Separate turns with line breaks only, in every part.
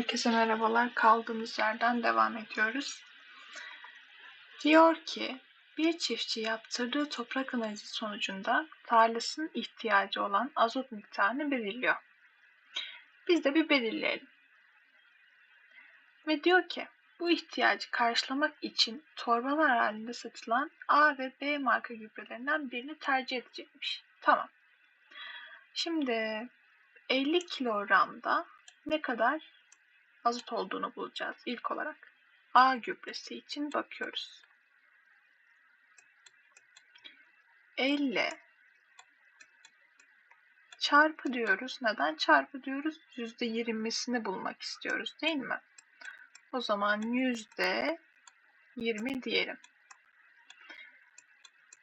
Herkese merhabalar. Kaldığımız yerden devam ediyoruz. Diyor ki bir çiftçi yaptırdığı toprak analizi sonucunda tarlasının ihtiyacı olan azot miktarını belirliyor. Biz de bir belirleyelim. Ve diyor ki bu ihtiyacı karşılamak için torbalar halinde satılan A ve B marka gübrelerinden birini tercih edecekmiş. Tamam. Şimdi 50 kilogramda ne kadar azot olduğunu bulacağız ilk olarak. A gübresi için bakıyoruz. 50 çarpı diyoruz. Neden çarpı diyoruz? %20'sini bulmak istiyoruz değil mi? O zaman %20 diyelim.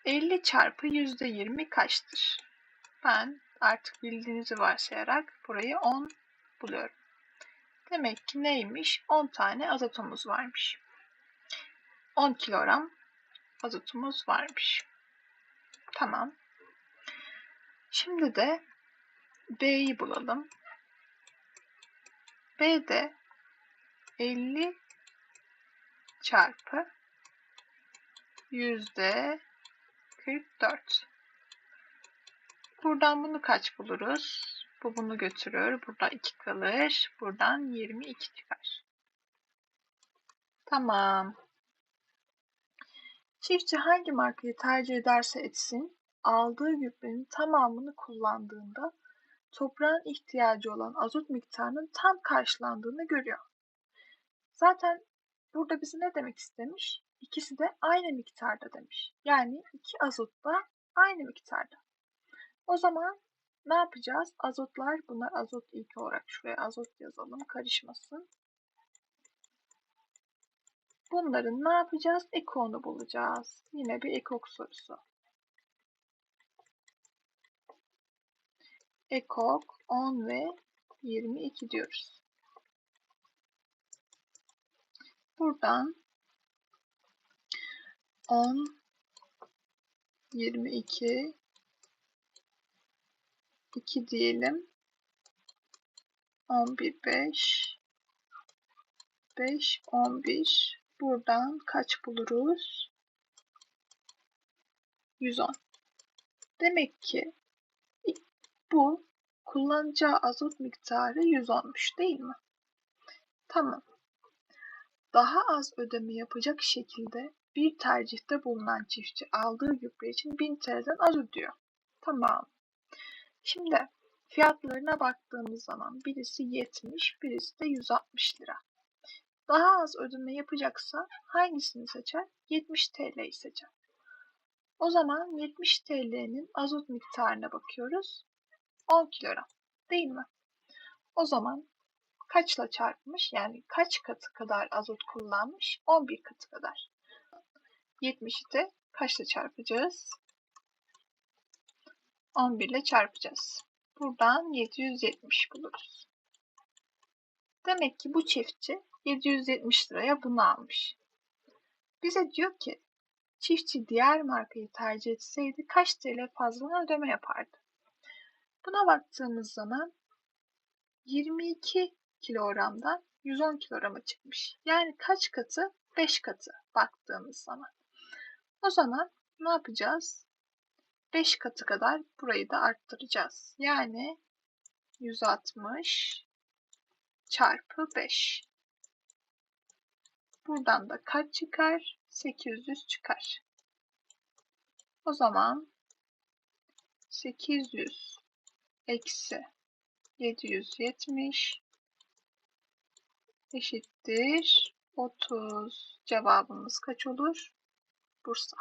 50 çarpı %20 kaçtır? Ben artık bildiğinizi varsayarak burayı 10 buluyorum. Demek ki neymiş? 10 tane azotumuz varmış. 10 kilogram azotumuz varmış. Tamam. Şimdi de B'yi bulalım. B de 50 çarpı yüzde 44. Buradan bunu kaç buluruz? Bu bunu götürür. Burada 2 kalır. Buradan 22 çıkar. Tamam. Çiftçi hangi markayı tercih ederse etsin, aldığı gübrenin tamamını kullandığında toprağın ihtiyacı olan azot miktarının tam karşılandığını görüyor. Zaten burada bize ne demek istemiş? İkisi de aynı miktarda demiş. Yani iki azot da aynı miktarda. O zaman ne yapacağız? Azotlar, bunlar azot ilk olarak şuraya azot yazalım karışmasın. Bunların ne yapacağız? Ekonu bulacağız. Yine bir ekok sorusu. Ekok 10 ve 22 diyoruz. Buradan 10, 22, 2 diyelim. 11, 5, 5, 11. Buradan kaç buluruz? 110. Demek ki bu kullanacağı azot miktarı 110'muş değil mi? Tamam. Daha az ödeme yapacak şekilde bir tercihte bulunan çiftçi aldığı gübre için 1000 TL'den az ödüyor. Tamam. Şimdi fiyatlarına baktığımız zaman birisi 70, birisi de 160 lira. Daha az ödeme yapacaksa hangisini seçer? 70 TL'yi seçer. O zaman 70 TL'nin azot miktarına bakıyoruz. 10 kilogram değil mi? O zaman kaçla çarpmış? Yani kaç katı kadar azot kullanmış? 11 katı kadar. 70'i de kaçla çarpacağız? 11 ile çarpacağız. Buradan 770 buluruz. Demek ki bu çiftçi 770 liraya bunu almış. Bize diyor ki çiftçi diğer markayı tercih etseydi kaç TL fazla ödeme yapardı? Buna baktığımız zaman 22 kilogramdan 110 kilograma çıkmış. Yani kaç katı? 5 katı baktığımız zaman. O zaman ne yapacağız? 5 katı kadar burayı da arttıracağız. Yani 160 çarpı 5. Buradan da kaç çıkar? 800 çıkar. O zaman 800 eksi 770 eşittir 30. Cevabımız kaç olur? Bursa.